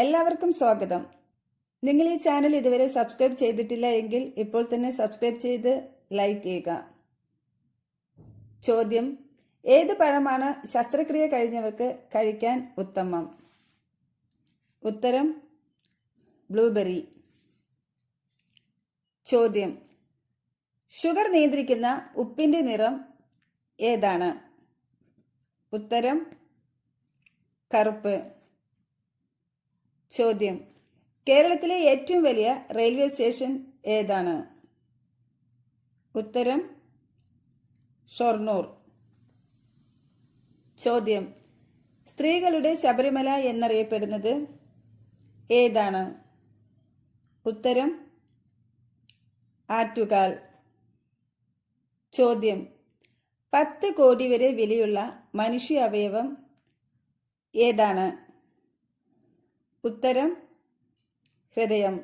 എല്ലാവർക്കും സ്വാഗതം. നിങ്ങൾ ഈ ചാനൽ ഇതുവരെ സബ്സ്ക്രൈബ് ചെയ്തിട്ടില്ല എങ്കിൽ ഇപ്പോൾ തന്നെ സബ്സ്ക്രൈബ് ചെയ്ത് ലൈക്ക് ചെയ്യുക. ചോദ്യം ഏത് പഴമാണ് ശസ്ത്രക്രിയ കഴിഞ്ഞവർക്ക് കഴിക്കാൻ ഉത്തമം? ഉത്തരം ബ്ലൂബെറി. ചോദ്യം ഷുഗർ നിയന്ത്രിക്കുന്ന ഉപ്പിന്റെ നിറം ഏതാണ്? ഉത്തരം കറുപ്പ്. ചോദ്യം. കേരളത്തിലെ ഏറ്റവും വലിയ റെയിൽവേ സ്റ്റേഷൻ ഏതാണ്? ഉത്തരം ഷൊർണൂർ. ചോദ്യം. സ്ത്രീകളുടെ ശബരിമല എന്നറിയപ്പെടുന്നത് ഏതാണ്? ഉത്തരം ആറ്റുകാൽ. ചോദ്യം. പത്ത് കോടി വരെ വിലയുള്ള മനുഷ്യ അവയവം ഏതാണ്? ഉത്തരം ഹൃദയം.